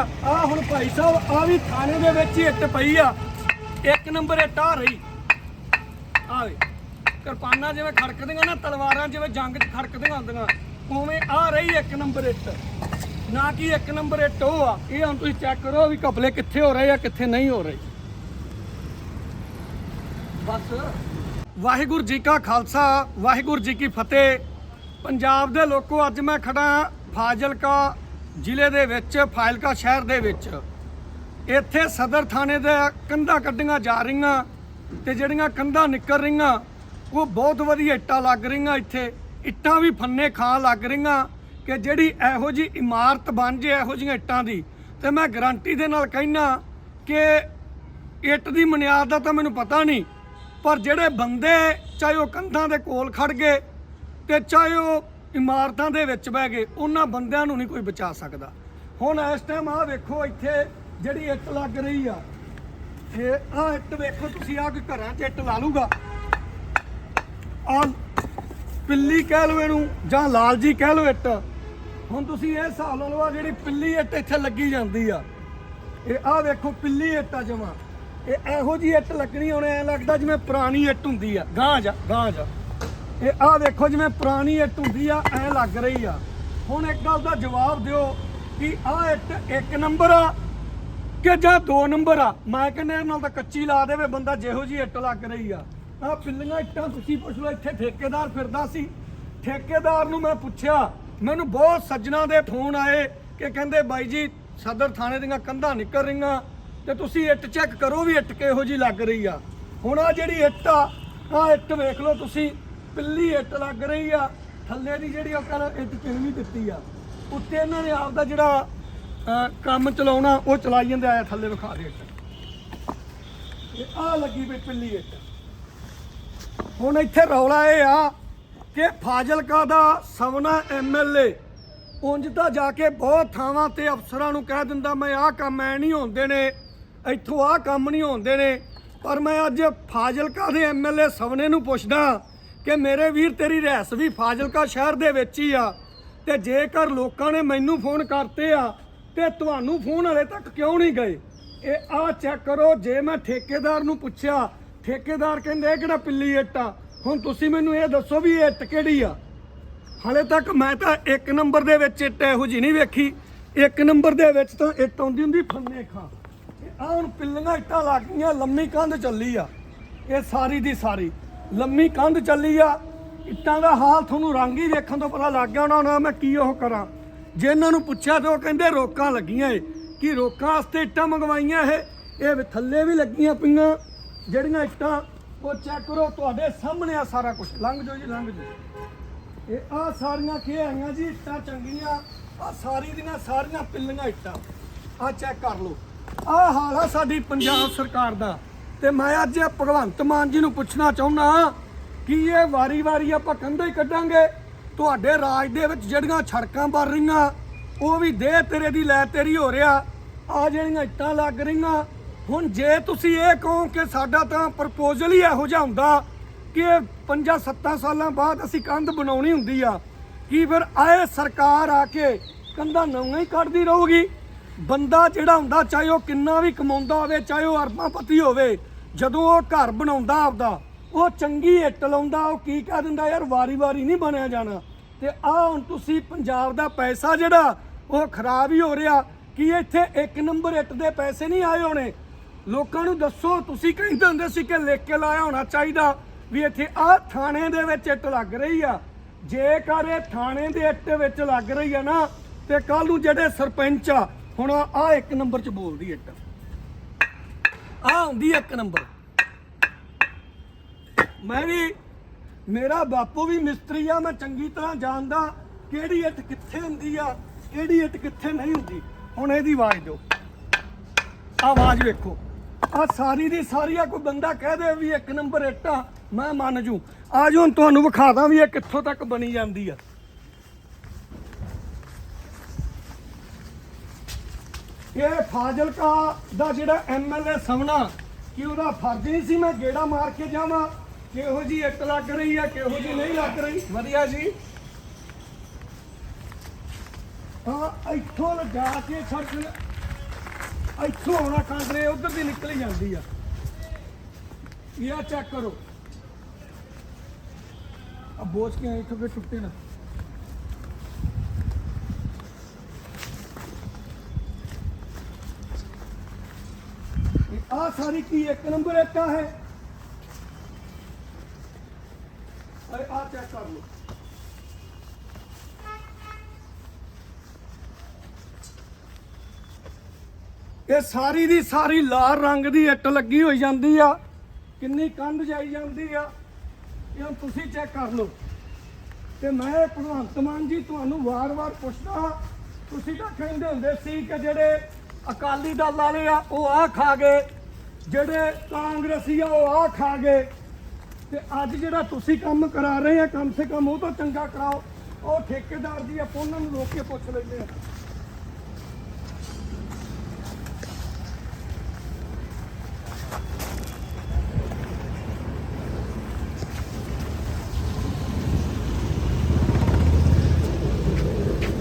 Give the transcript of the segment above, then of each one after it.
ਆ ਹੁਣ ਭਾਈ ਸਾਹਿਬ, ਆ ਵੀ ਥਾਣੇ ਦੇ ਵਿੱਚ ਹੀ ਇੱਟ ਪਈ ਆ। ਇੱਕ ਨੰਬਰ ਇੱਟ ਆ ਰਹੀ। ਆ ਵੇ, ਕਿਰਪਾਨਾਂ ਜਿਵੇਂ ਖੜਕਦੀਆਂ ਨਾ, ਤਲਵਾਰਾਂ ਜਿਵੇਂ ਜੰਗ 'ਚ ਖੜਕਦੀਆਂ ਹੁੰਦੀਆਂ। ਉਵੇਂ ਆ ਰਹੀ ਇੱਕ ਨੰਬਰ ਇੱਟ। ਨਾ ਕਿ ਇੱਕ ਨੰਬਰ ਇੱਟ ਉਹ ਆ। ਇਹ ਹੁਣ ਤੁਸੀਂ ਚੈੱਕ ਕਰੋ ਵੀ ਕਪਲੇ ਕਿੱਥੇ ਹੋ ਰਹੇ ਆ, ਕਿੱਥੇ ਨਹੀਂ ਹੋ ਰਹੇ। ਬਸ। ਵਾਹਿਗੁਰੂ ਜੀ ਕਾ ਖਾਲਸਾ, ਵਾਹਿਗੁਰੂ ਜੀ ਕੀ ਫਤਿਹ। ਪੰਜਾਬ ਦੇ ਲੋਕੋ, ਅੱਜ ਮੈਂ ਖੜਾ ਫਾਜ਼ਿਲਕਾ ਜ਼ਿਲ੍ਹੇ ਦੇ ਵਿੱਚ ਫਾਇਲਕਾ ਸ਼ਹਿਰ ਦੇ ਵਿੱਚ। ਇੱਥੇ ਸਦਰ ਥਾਣੇ ਦੇ ਕੰਧਾਂ ਕੱਢੀਆਂ ਜਾ ਰਹੀਆਂ ਤੇ ਜਿਹੜੀਆਂ ਕੰਧਾਂ ਨਿਕਲ ਰਹੀਆਂ, ਉਹ ਬਹੁਤ ਵਧੀਆ ਇੱਟਾਂ ਲੱਗ ਰਹੀਆਂ ਇੱਥੇ। ਇੱਟਾਂ ਵੀ ਫੰਨੇ ਖਾਣ ਲੱਗ ਰਹੀਆਂ ਕਿ ਜਿਹੜੀ ਇਹੋ ਜੀ ਇਮਾਰਤ ਬਣ ਜੇ ਇਹੋ ਜੀਆਂ ਇੱਟਾਂ ਦੀ। ਤੇ ਮੈਂ ਗਾਰੰਟੀ ਦੇ ਨਾਲ ਕਹਿਣਾ ਕਿ ਇੱਟ ਦੀ ਮਨਿਆਦ ਦਾ ਤਾਂ ਮੈਨੂੰ ਪਤਾ ਨਹੀਂ, ਪਰ ਜਿਹੜੇ ਬੰਦੇ ਚਾਹੇ ਉਹ ਕੰਧਾਂ ਦੇ ਕੋਲ ਖੜ ਗਏ ਤੇ ਚਾਹੇ ਉਹ ਇਮਾਰਤਾਂ ਦੇ ਵਿੱਚ ਬਹਿ ਗਏ ਉਹਨਾਂ ਬੰਦਿਆਂ ਨੂੰ ਨਹੀਂ ਕੋਈ ਬਚਾ ਸਕਦਾ। ਹੁਣ ਇਸ ਟਾਈਮ ਆਹ ਵੇਖੋ ਇੱਥੇ ਜਿਹੜੀ ਇੱਟ ਲੱਗ ਰਹੀ ਆ, ਇਹ ਆਹ ਇੱਟ ਵੇਖੋ ਤੁਸੀਂ ਆ ਕੋਈ ਘਰਾਂ 'ਚ ਇੱਟ ਲਾ ਲੂਗਾ ਆ ਪਿੱਲੀ ਕਹਿ ਲਓ ਇਹਨੂੰ, ਜਾਂ ਲਾਲ ਜੀ ਕਹਿ ਲਓ ਇੱਟ। ਹੁਣ ਤੁਸੀਂ ਇਹ ਹਿਸਾਬ ਲਾ ਲਓ ਆ ਜਿਹੜੀ ਪਿੱਲੀ ਇੱਟ ਇੱਥੇ ਲੱਗੀ ਜਾਂਦੀ ਆ। ਇਹ ਆਹ ਵੇਖੋ ਪਿੱਲੀ ਇੱਟ ਆ ਜਮਾ। ਇਹ ਇਹੋ ਜੀ ਇੱਟ ਲੱਗਣੀ ਹੁਣ ਐ ਲੱਗਦਾ ਜਿਵੇਂ ਪੁਰਾਣੀ ਇੱਟ ਹੁੰਦੀ ਆ। ਗਾਂ ਜਾ ਗਾਂ ਜਾ। ਇਹ ਆਹ ਦੇਖੋ ਜਿਵੇਂ ਪੁਰਾਣੀ ਇੱਟ ਹੁੰਦੀ ਆ, ਐ ਲੱਗ ਰਹੀ ਆ। ਹੁਣ ਇੱਕ ਗੱਲ ਦਾ ਜਵਾਬ ਦਿਓ ਕਿ ਆਹ ਇੱਟ ਇੱਕ ਨੰਬਰ ਆ ਕਿ ਜਾਂ ਦੋ ਨੰਬਰ ਆ? ਮੈਂ ਕਹਿੰਦਾ ਇਹ ਨਾਲ ਤਾਂ ਕੱਚੀ ਲਾ ਦੇਵੇ, ਬੰਦਾ ਜਿਹੋ ਜੀ ਇੱਟ ਲੱਗ ਰਹੀ ਆ। ਆਹ ਪਿੱਲੀਆਂ ਇੱਟਾਂ ਤੁਸੀਂ ਪੁੱਛ ਲਓ, ਇੱਥੇ ਠੇਕੇਦਾਰ ਫਿਰਦਾ ਸੀ। ਠੇਕੇਦਾਰ ਨੂੰ ਮੈਂ ਪੁੱਛਿਆ, ਮੈਨੂੰ ਬਹੁਤ ਸੱਜਣਾ ਦੇ ਫੋਨ ਆਏ ਕਿ ਕਹਿੰਦੇ, ਬਾਈ ਜੀ, ਸਦਰ ਥਾਣੇ ਦੀਆਂ ਕੰਧਾਂ ਨਿਕਲ ਰਹੀਆਂ ਤੇ ਤੁਸੀਂ ਇੱਟ ਚੈੱਕ ਕਰੋ ਵੀ ਇੱਟ ਕਿਹੋ ਜੀ ਲੱਗ ਰਹੀ ਆ। ਹੁਣ ਆ ਜਿਹੜੀ ਇੱਟ ਆ ਆ ਇੱਟ ਵੇਖ ਲਓ ਤੁਸੀਂ। ਪਿੱਲੀ ਇੱਟ ਲੱਗ ਰਹੀ ਆ। ਥੱਲੇ ਦੀ ਜਿਹੜੀ ਉਹ ਕਹਿੰਦਾ ਇੱਟ ਕਿਹੜੀ ਦਿੱਤੀ ਆ। ਉੱਤੇ ਇਹਨਾਂ ਨੇ ਆਪਦਾ ਜਿਹੜਾ ਅਹ, ਕੰਮ ਚਲਾਉਣਾ ਉਹ ਚਲਾਈ ਜਾਂਦੇ ਆਇਆ ਥੱਲੇ ਵਿਖਾ ਦੇ ਇੱਟ। ਇਹ ਆ ਲੱਗੀ ਪਈ ਪਿੱਲੀ ਇੱਟ। ਹੁਣ ਇੱਥੇ ਰੌਲਾ ਇਹ ਆ ਕਿ ਫਾਜ਼ਿਲਕਾ ਦਾ ਸਵਨਾ ਐਮਐਲਏ ਉਂਝ ਤਾਂ ਜਾ ਕੇ ਬਹੁਤ ਥਾਵਾਂ ਤੇ ਅਫਸਰਾਂ ਨੂੰ ਕਹਿ ਦਿੰਦਾ ਮੈਂ ਆਹ ਕੰਮ ਐ ਨਹੀਂ ਹੁੰਦੇ ਨੇ ਇੱਥੋਂ ਆਹ ਕੰਮ ਨਹੀਂ ਹੁੰਦੇ ਨੇ ਪਰ ਮੈਂ ਅੱਜ ਫਾਜ਼ਿਲਕਾ ਦੇ ਐਮਐਲਏ ਸਵਨੇ ਨੂੰ ਪੁੱਛਦਾ ਕਿ ਮੇਰੇ ਵੀਰ, ਤੇਰੀ ਰਹਿਸ ਵੀ ਫਾਜ਼ਿਲਕਾ ਸ਼ਹਿਰ ਦੇ ਵਿੱਚ ਹੀ ਆ। ਤੇ ਜੇਕਰ ਲੋਕਾਂ ਨੇ ਮੈਨੂੰ ਫੋਨ ਕਰਤੇ ਆ, ਤੇ ਤੁਹਾਨੂੰ ਫੋਨ ਹਲੇ ਤੱਕ ਕਿਉਂ ਨਹੀਂ ਗਏ? ਇਹ ਆ ਚੈੱਕ ਕਰੋ, ਜੇ ਮੈਂ ਠੇਕੇਦਾਰ ਨੂੰ ਪੁੱਛਿਆ, ਠੇਕੇਦਾਰ ਕਹਿੰਦੇ, ਇਹ ਕਿਹੜਾ ਪਿੱਲੀ ਇੱਟ ਆ? ਹੁਣ ਤੁਸੀਂ ਮੈਨੂੰ ਇਹ ਦੱਸੋ ਵੀ ਇੱਟ ਕਿਹੜੀ ਆ? ਹਲੇ ਤੱਕ ਮੈਂ ਤਾਂ ਇੱਕ ਨੰਬਰ ਦੇ ਵਿੱਚ ਇੱਟ ਇਹੋ ਜੀ ਨਹੀਂ ਵੇਖੀ। ਇੱਕ ਨੰਬਰ ਦੇ ਵਿੱਚ ਤਾਂ ਇੱਟ ਆਉਂਦੀ ਹੁੰਦੀ ਫੰਨੇ ਖਾਂ। ਆ ਹੁਣ ਪਿੱਲੀਆਂ ਇੱਟਾਂ ਲੱਗ ਗਈਆਂ, ਲੰਮੀ ਕੰਧ ਚੱਲੀ ਆ। ਇਹ ਸਾਰੀ ਦੀ ਸਾਰੀ। ਲੰਮੀ ਕੰਧ ਚੱਲੀ ਆ। ਇੱਟਾਂ ਦਾ ਹਾਲ ਤੁਹਾਨੂੰ ਰੰਗ ਹੀ ਦੇਖਣ ਤੋਂ ਪਤਾ ਲੱਗ ਗਿਆ ਉਹਨਾਂ ਹੋਣਾ ਮੈਂ ਕੀ ਉਹ ਕਰਾਂ। ਜੇ ਇਹਨਾਂ ਨੂੰ ਪੁੱਛਿਆ ਤਾਂ ਉਹ ਕਹਿੰਦੇ ਰੋਕਾਂ ਲੱਗੀਆਂ ਏ, ਕਿ ਰੋਕਾਂ ਵਾਸਤੇ ਇੱਟਾਂ ਮੰਗਵਾਈਆਂ ਇਹ ਇਹ ਥੱਲੇ ਵੀ ਲੱਗੀਆਂ ਪਈਆਂ। ਜਿਹੜੀਆਂ ਇੱਟਾਂ, ਉਹ ਚੈੱਕ ਕਰੋ, ਤੁਹਾਡੇ ਸਾਹਮਣੇ ਆ ਸਾਰਾ ਕੁਝ ਲੰਘ ਜਾਓ ਜੀ, ਲੰਘ ਜਾਓ। ਇਹ ਆ ਸਾਰੀਆਂ ਕੀ ਆਈਆਂ ਜੀ ਇੱਟਾਂ ਚੰਗੀਆਂ ਆ ਸਾਰੀ ਦੀਆਂ ਸਾਰੀਆਂ ਪਿੱਲੀਆਂ ਇੱਟਾਂ। ਆ ਚੈੱਕ ਕਰ ਲਓ। ਆ ਹਾਲ ਆ ਸਾਡੀ ਪੰਜਾਬ ਸਰਕਾਰ ਦਾ। ਤੇ ਮੈਂ ਅੱਜ ਭਗਵੰਤ ਮਾਨ ਜੀ ਨੂੰ ਪੁੱਛਣਾ ਚਾਹੁੰਦਾ ਕਿ ਇਹ ਵਾਰੀ-ਵਾਰੀ ਆਪਾਂ ਕੰਧਾਂ ਹੀ ਕੱਢਾਂਗੇ? ਤੁਹਾਡੇ ਰਾਜ ਦੇ ਵਿੱਚ ਜਿਹੜੀਆਂ ਸੜਕਾਂ ਬਣ ਰਹੀਆਂ, ਉਹ ਵੀ ਦੇ ਤੇਰੇ ਦੀ ਲੈ ਤੇਰੀ ਹੋ ਰਿਹਾ। ਆ ਜਿਹੜੀਆਂ ਇੱਟਾਂ ਲੱਗ ਰਹੀਆਂ, ਹੁਣ ਜੇ ਤੁਸੀਂ ਇਹ ਕਹੋ ਕਿ ਸਾਡਾ ਤਾਂ ਪ੍ਰਪੋਜ਼ਲ ਹੀ ਇਹੋ ਜਿਹਾ ਹੁੰਦਾ ਕਿ 5-7 ਸਾਲਾਂ ਬਾਅਦ ਅਸੀਂ ਕੰਧ ਬਣਾਉਣੀ ਹੁੰਦੀ ਆ, ਕੀ ਫਿਰ ਆਏ ਸਰਕਾਰ ਆ ਕੇ ਕੰਧਾਂ ਨਵੀਆਂ ਹੀ ਕੱਢਦੀ ਰਹੂਗੀ? ਬੰਦਾ ਜਿਹੜਾ ਹੁੰਦਾ, ਚਾਹੇ ਉਹ ਕਿੰਨਾ ਵੀ ਕਮਾਉਂਦਾ ਹੋਵੇ, ਚਾਹੇ ਉਹ ਅਰਬਾਂ ਪਤੀ ਹੋਵੇ ਜਦੋਂ ਉਹ ਘਰ ਬਣਾਉਂਦਾ ਆਪਦਾ, ਉਹ ਚੰਗੀ ਇੱਟ ਲਾਉਂਦਾ, ਉਹ ਕੀ ਕਹਿ ਦਿੰਦਾ, ਯਾਰ ਵਾਰੀ-ਵਾਰੀ ਨਹੀਂ ਬਣਿਆ ਜਾਣਾ। ਤੇ ਆ ਹੁਣ ਤੁਸੀਂ ਪੰਜਾਬ ਦਾ ਪੈਸਾ ਜਿਹੜਾ, ਉਹ ਖਰਾਬ ਹੀ ਹੋ ਰਿਹਾ। ਕੀ ਇੱਥੇ ਇੱਕ ਨੰਬਰ ਇੱਟ ਦੇ ਪੈਸੇ ਨਹੀਂ ਆਏ ਹੋਣੇ? ਲੋਕਾਂ ਨੂੰ ਦੱਸੋ, ਤੁਸੀਂ ਕਹਿੰਦੇ ਹੁੰਦੇ ਸੀ ਕਿ ਲਿਖ ਕੇ ਲਾਇਆ ਹੋਣਾ ਚਾਹੀਦਾ ਵੀ ਇੱਥੇ ਆ ਥਾਣੇ ਦੇ ਵਿੱਚ ਇੱਟ ਲੱਗ ਰਹੀ ਆ। ਜੇਕਰ ਇਹ ਥਾਣੇ ਦੇ ਇੱਟ ਵਿੱਚ ਲੱਗ ਰਹੀ ਆ ਨਾ, ਤੇ ਕੱਲ ਨੂੰ ਜਿਹੜੇ ਸਰਪੰਚ ਆ, ਹੁਣ ਆ ਇੱਕ ਨੰਬਰ 'ਚ ਬੋਲਦੀ ਇੱਟ। ਆ ਹੁੰਦੀ ਇੱਕ ਨੰਬਰ। ਮੈਂ ਵੀ, ਮੇਰਾ ਬਾਪੂ ਵੀ ਮਿਸਤਰੀ ਆ, ਮੈਂ ਚੰਗੀ ਤਰ੍ਹਾਂ ਜਾਣਦਾ ਕਿਹੜੀ ਇੱਟ ਕਿੱਥੇ ਹੁੰਦੀ ਆ, ਕਿਹੜੀ ਇੱਟ ਕਿੱਥੇ ਨਹੀਂ ਹੁੰਦੀ। ਹੁਣ ਇਹਦੀ ਆਵਾਜ਼ ਦਿਓ। ਆਵਾਜ਼ ਵੇਖੋ। ਆ ਸਾਰੀ ਦੀ ਸਾਰੀ ਆ, ਕੋਈ ਬੰਦਾ ਕਹਿ ਦੇ ਵੀ ਇੱਕ ਨੰਬਰ ਇੱਟ ਆ ਮੈਂ ਮੰਨ ਜੂ। ਆ ਹੁਣ ਤੁਹਾਨੂੰ ਵਿਖਾਦਾ ਵੀ ਇਹ ਕਿੱਥੋਂ ਤੱਕ ਬਣੀ ਜਾਂਦੀ ਆ। ਇਹ ਫਾਜ਼ਿਲਕਾ ਦਾ ਜਿਹੜਾ ਐਮਐਲਏ ਸਮਣਾ ਕਿ ਉਹਦਾ ਫਰਜ਼ ਨਹੀਂ ਸੀ ਮੈਂ ਗੇੜਾ ਮਾਰ ਕੇ ਜਾਵਾਂ ਕਿਹੋ ਜੀ ਇੱਟ ਲੱਗ ਰਹੀ ਆ ਕਿਹੋ ਜੀ ਨਹੀਂ ਲੱਗ ਰਹੀ। ਵਧੀਆ ਜੀ। ਹਾਂ ਇੱਥੋਂ ਲਗਾ ਕੇ ਸੜਕ ਇੱਥੋਂ ਆਉਣਾ ਕਾਂਗਰੇ ਉਧਰ ਦੀ ਨਿਕਲੀ ਜਾਂਦੀ ਆ। ਇਹ ਚੈੱਕ ਕਰੋ। ਆ ਬੋਝ ਕੇ ਇੱਥੋਂ ਫਿਰ ਟੁੱਟੇ ਨਾ? ਆ ਸਾਰੀ ਕੀ ਇੱਕ ਨੰਬਰ ਇੱਟਾਂ ਹੈ ਅਰੇ ਆ ਚੈੱਕ ਕਰ ਲਓ ਇਹ ਸਾਰੀ ਦੀ ਸਾਰੀ ਲਾਲ ਰੰਗ ਦੀ ਇੱਟ ਲੱਗੀ ਹੋਈ ਜਾਂਦੀ ਆ ਕਿੰਨੀ ਕੰਧ ਜਾਈ ਜਾਂਦੀ ਆ ਇਹ ਤੁਸੀਂ ਚੈੱਕ ਕਰ ਲਓ ਤੇ ਮੈਂ ਭਗਵੰਤ ਮਾਨ ਜੀ ਤੁਹਾਨੂੰ ਵਾਰ-ਵਾਰ ਪੁੱਛਦਾ ਤੁਸੀਂ ਤਾਂ ਕਹਿੰਦੇ ਹੁੰਦੇ ਸੀ ਕਿ ਜਿਹੜੇ ਅਕਾਲੀ ਦਲ ਵਾਲੇ ਆ ਉਹ ਆ ਖਾ ਗਏ ਜਿਹੜੇ ਕਾਂਗਰਸੀ ਆ, ਉਹ ਆ ਖਾ ਗਏ। ਤੇ ਅੱਜ ਜਿਹੜਾ ਤੁਸੀਂ ਕੰਮ ਕਰਾ ਰਹੇ ਆ, ਕਮ ਸੇ ਕਮ ਉਹ ਤਾਂ ਚੰਗਾ ਕਰਾਓ। ਉਹ ਠੇਕੇਦਾਰ ਦੀ ਆਪਾਂ ਉਹਨਾਂ ਨੂੰ ਰੋਕ ਕੇ ਪੁੱਛ ਲੈਂਦੇ ਆ।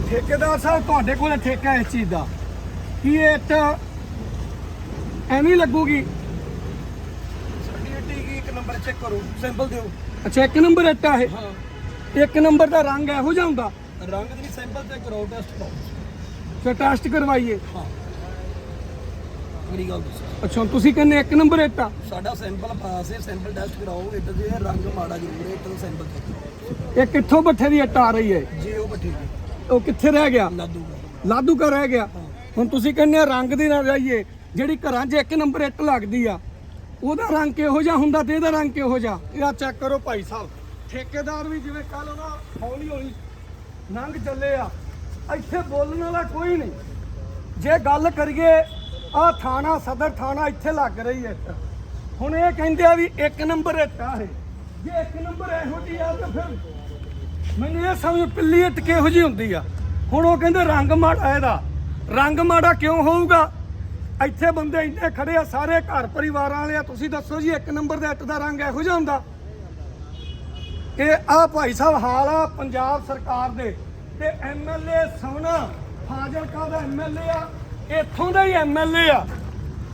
ਠੇਕੇਦਾਰ ਸਾਹਿਬ, ਤੁਹਾਡੇ ਕੋਲ ਠੇਕਾ ਇਸ ਚੀਜ਼ ਦਾ। ਕੀ ਇਹ ਐਵੇਂ ਹੀ ਲੱਗੂਗੀ? ਨੰਬਰ ਚੈੱਕ ਕਰੋ ਸੈਂਪਲ ਦਿਓ। ਅੱਛਾ ਇੱਕ ਨੰਬਰ ਇੱਟ ਇਹ। ਹਾਂ। ਇੱਕ ਨੰਬਰ ਦਾ ਰੰਗ ਇਹੋ ਜਿਹਾ ਹੁੰਦਾ। ਰੰਗ ਦੀ ਸੈਂਪਲ ਚੈੱਕ ਕਰੋ ਟੈਸਟ ਕਰੋ। ਤੇ ਟੈਸਟ ਕਰਵਾਈਏ। ਹਾਂ। ਮੇਰੀ ਗੱਲ ਦੱਸੋ। ਅੱਛਾ ਤੁਸੀਂ ਕਹਿੰਦੇ ਇੱਕ ਨੰਬਰ ਇੱਟ ਸਾਡਾ ਸੈਂਪਲ ਪਾਸ ਹੈ ਸੈਂਪਲ ਟੈਸਟ ਕਰਾਓ ਇੱਟ ਦੇ ਰੰਗ ਮਾੜਾ ਜ਼ਰੂਰ ਹੈ ਇੱਟ ਦਾ ਸੈਂਪਲ ਚੈੱਕ ਕਰੋ। ਇਹ ਕਿੱਥੋਂ ਬੱਠੇ ਦੀ ਇੱਟ ਆ ਰਹੀ ਹੈ। ਜੇ ਉਹ ਬੱਠੀ ਦੀ। ਉਹ ਕਿੱਥੇ ਰਹਿ ਗਿਆ? ਲਾਦੂਗਾ ਲਾਦੂ ਰਹਿ ਗਿਆ। ਹੁਣ ਤੁਸੀਂ ਕਹਿੰਦੇ ਆ ਰੰਗ ਦੀ ਨਾ ਜਾਈਏ ਜਿਹੜੀ ਘਰਾਂ 'ਚ ਇੱਕ ਨੰਬਰ ਇੱਟ ਲੱਗਦੀ ਆ ਉਹਦਾ ਰੰਗ ਕਿਹੋ ਜਿਹਾ ਹੁੰਦਾ ਤੇ ਇਹਦਾ ਰੰਗ ਕਿਹੋ ਜਿਹਾ? ਇਹ ਚੈੱਕ ਕਰੋ ਭਾਈ ਸਾਹਿਬ। ਠੇਕੇਦਾਰ ਵੀ ਜਿਵੇਂ ਕੱਲ ਉਹਦਾ ਹੌਲੀ ਹੌਲੀ ਨੰਗ ਚੱਲੇ ਆ। ਇੱਥੇ ਬੋਲਣ ਵਾਲਾ ਕੋਈ ਨਹੀਂ। ਜੇ ਗੱਲ ਕਰੀਏ ਆ ਥਾਣਾ, ਸਦਰ ਥਾਣਾ ਇੱਥੇ ਲੱਗ ਰਹੀ ਹੈ ਹੁਣ ਇਹ ਕਹਿੰਦੇ ਆ ਵੀ ਇੱਕ ਨੰਬਰ ਇੱਟ ਆ ਇਹ। ਜੇ ਇੱਕ ਨੰਬਰ ਇਹੋ ਜਿਹੀ ਆ ਤਾਂ ਫਿਰ ਮੈਨੂੰ ਇਹ ਸਮਝ ਪਿੱਲੀ ਇੱਟ ਕਿਹੋ ਜਿਹੀ ਹੁੰਦੀ ਆ। ਹੁਣ ਉਹ ਕਹਿੰਦੇ ਰੰਗ ਮਾੜਾ ਇਹਦਾ। ਰੰਗ ਮਾੜਾ ਕਿਉਂ ਹੋਊਗਾ? ਇੱਥੇ ਬੰਦੇ ਇੰਨੇ ਖੜੇ ਆ, ਸਾਰੇ ਘਰ ਪਰਿਵਾਰਾਂ ਵਾਲੇ ਆ। ਤੁਸੀਂ ਦੱਸੋ ਜੀ, ਇੱਕ ਨੰਬਰ ਦੇ ਇੱਟ ਦਾ ਰੰਗ ਇਹੋ ਜਿਹਾ ਹੁੰਦਾ? ਇਹ ਆ ਭਾਈ ਸਾਹਿਬ ਹਾਲ ਆ ਪੰਜਾਬ ਸਰਕਾਰ ਦੇ। ਤੇ ਐਮਐਲਏ ਸੋਨਾ ਫਾਜ਼ਿਲਕਾ ਦਾ ਐਮਐਲਏ ਆ, ਇੱਥੋਂ ਦਾ ਹੀ ਐਮਐਲਏ ਆ।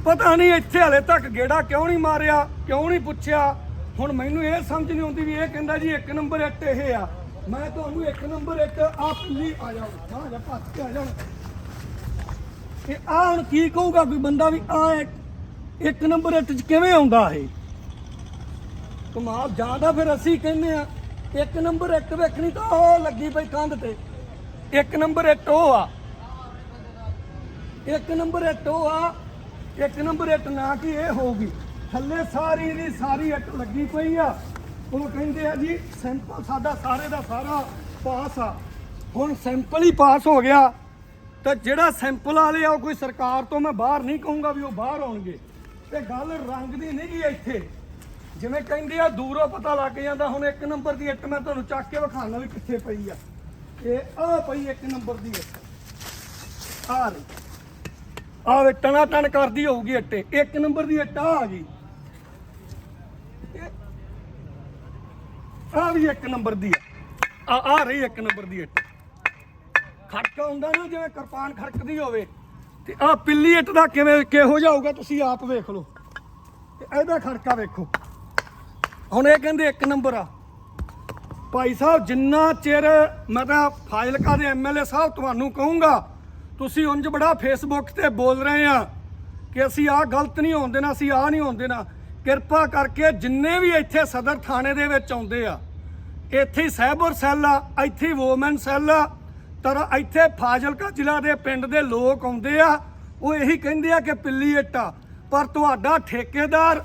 ਪਤਾ ਨਹੀਂ ਇੱਥੇ ਹਲੇ ਤੱਕ ਗੇੜਾ ਕਿਉਂ ਨਹੀਂ ਮਾਰਿਆ, ਕਿਉਂ ਨਹੀਂ ਪੁੱਛਿਆ। ਹੁਣ ਮੈਨੂੰ ਇਹ ਸਮਝ ਨਹੀਂ ਆਉਂਦੀ ਵੀ ਇਹ ਕਹਿੰਦਾ ਜੀ ਇੱਕ ਨੰਬਰ ਇੱਟ ਇਹ ਆ। ਮੈਂ ਤੁਹਾਨੂੰ ਇੱਕ ਨੰਬਰ ਇੱਟ ਆ ਪੱਲੀ ਆ ਜਾਓ ਆ ਜਾ ਭੱਜ ਕੇ ਆ ਜਾਓ। ਕਿ ਆ ਹੁਣ ਕੀ ਕਹੂਗਾ ਕੋਈ ਬੰਦਾ ਵੀ ਆ ਇੱਕ ਨੰਬਰ ਇੱਟ ਚ ਕਿਵੇਂ ਆਉਂਦਾ ਇਹ? ਕਮਾਲ ਜ਼ਿਆਦਾ ਫਿਰ ਅਸੀਂ ਕਹਿੰਦੇ ਆ ਇੱਕ ਨੰਬਰ ਇੱਕ ਵੇਖਣੀ ਤਾਂ ਉਹ ਲੱਗੀ ਪਈ ਕੰਧ ਤੇ। ਇੱਕ ਨੰਬਰ ਇੱਟ ਉਹ ਆ। ਇੱਕ ਨੰਬਰ ਇੱਟ ਉਹ ਆ, ਇੱਕ ਨੰਬਰ ਇੱਟ ਨਾ ਕਿ ਇਹ ਹੋਊਗੀ। ਥੱਲੇ ਸਾਰੀ ਦੀ ਸਾਰੀ ਇੱਟ ਲੱਗੀ ਪਈ ਆ। ਉਹ ਕਹਿੰਦੇ ਆ ਜੀ ਸੈਂਪਲ ਸਾਡਾ ਸਾਰੇ ਦਾ ਸਾਰਾ ਪਾਸ ਆ। ਹੁਣ ਸੈਂਪਲ ਹੀ ਪਾਸ ਹੋ ਗਿਆ। ਤਾਂ ਜਿਹੜਾ ਸੈਂਪਲ ਵਾਲੇ ਆ, ਉਹ ਕੋਈ ਸਰਕਾਰ ਤੋਂ ਮੈਂ ਬਾਹਰ ਨਹੀਂ ਕਹੂੰਗਾ ਵੀ ਉਹ ਬਾਹਰ ਆਉਣਗੇ। ਤੇ ਗੱਲ ਰੰਗ ਦੀ ਨਹੀਂ ਗੀ ਇੱਥੇ। ਜਿਵੇਂ ਕਹਿੰਦੇ ਆ, ਦੂਰੋਂ ਪਤਾ ਲੱਗ ਜਾਂਦਾ, ਹੁਣ ਇੱਕ ਨੰਬਰ ਦੀ ਇੱਟ ਮੈਂ ਤੁਹਾਨੂੰ ਚੱਕ ਕੇ ਵਿਖਾਣਾ ਵੀ ਕਿੱਥੇ ਪਈ ਆ। ਇਹ ਆ ਪਈ ਇੱਕ ਨੰਬਰ ਦੀ ਇੱਟ। ਆ ਰਹੀ ਆ ਵੇ ਟਣਾ ਟਣ ਕਰਦੀ ਹੋਊਗੀ ਇੱਟੇ। ਇੱਕ ਨੰਬਰ ਦੀ ਇੱਟ ਆ ਗਈ। ਆ ਵੀ ਇੱਕ ਨੰਬਰ ਦੀ ਆ। ਆ ਆ ਰਹੀ ਇੱਕ ਨੰਬਰ ਦੀ ਇੱਟ। ਖੜਕਾ ਹੁੰਦਾ ਨਾ, ਜਿਵੇਂ ਕਿਰਪਾਨ ਖੜਕਦੀ ਹੋਵੇ। ਤੇ ਆ ਪਿੱਲੀ ਇੱਟ ਦਾ ਕਿਵੇਂ, ਕਿਹੋ ਜਿਹਾ ਹੋਊਗਾ, ਤੁਸੀਂ ਆਪ ਵੇਖ ਲਓ। ਤੇ ਇਹਦਾ ਖੜਕਾ ਵੇਖੋ। ਹੁਣ ਇਹ ਕਹਿੰਦੇ ਇੱਕ ਨੰਬਰ ਆ। ਭਾਈ ਸਾਹਿਬ, ਜਿੰਨਾ ਚਿਰ ਮੈਂ ਤਾਂ ਫਾਜ਼ਿਲਕਾ ਦੇ ਐਮਐਲਏ ਸਾਹਿਬ, ਤੁਹਾਨੂੰ ਕਹੂੰਗਾ, ਤੁਸੀਂ ਉਂਝ ਬੜਾ ਫੇਸਬੁੱਕ ਤੇ ਬੋਲ ਰਹੇ ਆ ਕਿ ਅਸੀਂ ਆਹ ਗਲਤ ਨਹੀਂ ਹੋਣ ਦੇਣਾ, ਅਸੀਂ ਆਹ ਨਹੀਂ ਹੋਣ ਦੇਣਾ। ਕਿਰਪਾ ਕਰਕੇ ਜਿੰਨੇ ਵੀ ਇੱਥੇ ਸਦਰ ਥਾਣੇ ਦੇ ਵਿੱਚ ਆਉਂਦੇ ਆ, ਇੱਥੇ ਹੀ ਸਹਿਬਰ ਸੈੱਲ ਆ, ਇੱਥੇ ਹੀ ਵੋਮਨ ਸੈੱਲ ਆ ਤਰ ਇੱਥੇ ਫਾਜ਼ਿਲਕਾ ਜ਼ਿਲ੍ਹਾ ਦੇ ਪਿੰਡ ਦੇ ਲੋਕ ਆਉਂਦੇ ਆ, ਉਹ ਇਹੀ ਕਹਿੰਦੇ ਆ ਕਿ ਪਿੱਲੀ ਇੱਟ ਆ। ਪਰ ਤੁਹਾਡਾ ਠੇਕੇਦਾਰ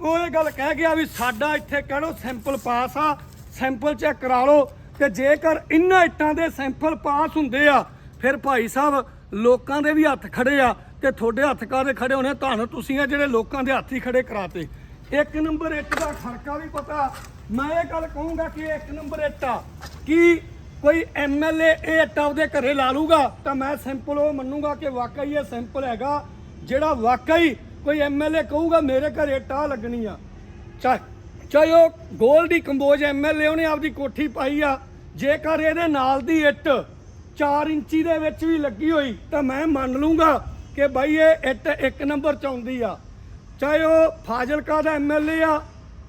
ਉਹ ਇਹ ਗੱਲ ਕਹਿ ਗਿਆ ਵੀ ਸਾਡਾ ਇੱਥੇ ਕਹਿ ਲਓ ਸੈਂਪਲ ਪਾਸ ਆ, ਸੈਂਪਲ ਚੈੱਕ ਕਰਾ ਲਓ ਤੇ ਜੇਕਰ ਇਹਨਾਂ ਇੱਟਾਂ ਦੇ ਸੈਂਪਲ ਪਾਸ ਹੁੰਦੇ ਆ, ਫਿਰ ਭਾਈ ਸਾਹਿਬ ਲੋਕਾਂ ਦੇ ਵੀ ਹੱਥ ਖੜੇ ਆ ਤੇ ਤੁਹਾਡੇ ਹੱਥ ਕਾਦੇ ਖੜੇ ਹੋਣੇ ਤੁਹਾਨੂੰ ਤੁਸੀਂ ਆ ਜਿਹੜੇ ਲੋਕਾਂ ਦੇ ਹੱਥ ਹੀ ਖੜੇ ਕਰਾਤੇ। ਇੱਕ ਨੰਬਰ ਇੱਟ ਦਾ ਖੜਕਾ ਵੀ ਪਤਾ। ਮੈਂ ਇਹ ਗੱਲ ਕਹੂੰਗਾ ਕਿ ਇੱਕ ਨੰਬਰ ਇੱਟ ਆ। ਕਿ ਕੋਈ ਐਮਐਲਏ ਇਹ ਇੱਟ ਆਪਦੇ ਘਰੇ ਲਾ ਲੂਗਾ ਤਾਂ ਮੈਂ ਸਿੰਪਲ ਉਹ ਮੰਨੂਗਾ ਕਿ ਵਾਕਈ ਇਹ ਸਿੰਪਲ ਹੈਗਾ, ਜਿਹੜਾ ਵਾਕਈ ਕੋਈ ਐਮਐਲਏ ਕਹੂਗਾ, ਮੇਰੇ ਘਰੇ ਟਾਹ ਲੱਗਣੀ ਆ ਚਾਹੇ ਚਾਹੇ ਉਹ ਗੋਲਡੀ ਕੰਬੋਜ ਐਮਐਲਏ ਉਹਨੇ ਆਪਦੀ ਕੋਠੀ ਪਾਈ ਆ, ਜੇਕਰ ਇਹਦੇ ਨਾਲ ਦੀ ਇੱਟ 4 ਇੰਚੀ ਦੇ ਵਿੱਚ ਵੀ ਲੱਗੀ ਹੋਈ, ਤਾਂ ਮੈਂ ਮੰਨ ਲੂੰਗਾ ਕਿ ਬਾਈ ਇਹ ਇੱਟ ਇੱਕ ਨੰਬਰ ਚ ਆਉਂਦੀ ਆ। ਚਾਹੇ ਉਹ ਫਾਜ਼ਿਲਕਾ ਦਾ ਐਮਐਲਏ ਆ,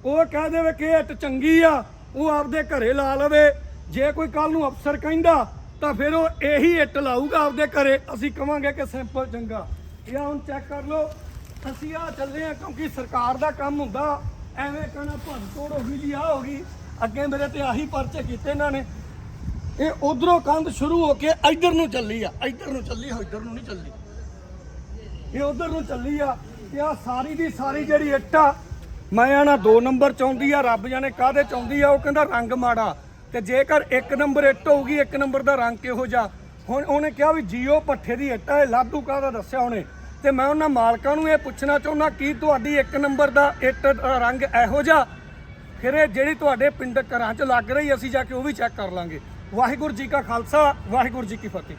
ਉਹ ਕਹਿ ਦੇਵੇ ਕਿ ਇਹ ਇੱਟ ਚੰਗੀ ਆ, ਉਹ ਆਪਦੇ ਘਰੇ ਲਾ ਲਵੇ ਜੇ ਕੋਈ ਕੱਲ ਨੂੰ ਅਫਸਰ ਕਹਿੰਦਾ, ਤਾਂ ਫਿਰ ਉਹ ਇਹੀ ਇੱਟ ਲਾਊਗਾ ਆਪਦੇ ਘਰੇ। ਅਸੀਂ ਕਵਾਂਗੇ ਕਿ ਸਿੰਪਲ ਚੰਗਾ। ਇਹ ਹੁਣ ਚੈੱਕ ਕਰ ਲਓ, ਅਸੀਂ ਆ ਚੱਲੇ ਆ ਕਿਉਂਕਿ ਸਰਕਾਰ ਦਾ ਕੰਮ ਹੁੰਦਾ। ਐਵੇਂ ਕਹਿਣਾ ਭੰਨ ਤੋੜ ਹੋ ਗਈ ਜੀ ਆ ਹੋ ਗਈ। ਅੱਗੇ ਮੇਰੇ ਤੇ ਆਹੀ ਪਰਚੇ ਕੀਤੇ ਇਹਨਾਂ ਨੇ। ਇਹ ਉਧਰੋਂ ਕੰਧ ਸ਼ੁਰੂ ਹੋ ਕੇ ਇੱਧਰ ਨੂੰ ਚੱਲੀ ਆ। ਇੱਧਰ ਨੂੰ ਚੱਲੀ ਹੋ ਇੱਧਰ ਨੂੰ ਨਹੀਂ ਚੱਲੀ। ਇਹ ਉਧਰ ਨੂੰ ਚੱਲੀ ਆ ਤੇ ਆ ਸਾਰੀ ਦੀ ਸਾਰੀ ਜਿਹੜੀ ਇੱਟ ਆ, ਮੈਂ ਆਣਾ 2 ਨੰਬਰ ਚ ਆ, ਰੱਬ ਜਾਣੇ ਕਾਹਦੇ ਚ ਆ, ਉਹ ਕਹਿੰਦਾ ਰੰਗ ਮਾੜਾ। ਤੇ ਜੇਕਰ ਇੱਕ ਨੰਬਰ ਇੱਟ ਹੋਊਗੀ, ਇੱਕ ਨੰਬਰ ਦਾ ਰੰਗ ਕਿਹੋ ਜਿਹਾ? ਹੁਣ ਉਹਨੇ ਕਿਹਾ ਵੀ ਜੀਓ ਪੱਠੇ ਦੀ ਇੱਟ ਹੈ ਇਹ ਲਾਧੂ ਕਾਹਦਾ ਦੱਸਿਆ ਉਹਨੇ। ਤੇ ਮੈਂ ਉਹਨਾਂ ਮਾਲਕਾਂ ਨੂੰ ਇਹ ਪੁੱਛਣਾ ਚਾਹੁੰਦਾ, ਕੀ ਤੁਹਾਡੀ ਇੱਕ ਨੰਬਰ ਦਾ ਇੱਟ ਰੰਗ ਇਹੋ ਜਿਹਾ? ਫਿਰ ਇਹ ਜਿਹੜੀ ਤੁਹਾਡੇ ਪਿੰਡ ਘਰਾਂ 'ਚ ਲੱਗ ਰਹੀ, ਅਸੀਂ ਜਾ ਕੇ ਉਹ ਵੀ ਚੈੱਕ ਕਰ ਲਾਂਗੇ। ਵਾਹਿਗੁਰੂ ਜੀ ਕਾ ਖਾਲਸਾ, ਵਾਹਿਗੁਰੂ ਜੀ ਕੀ ਫਤਿਹ।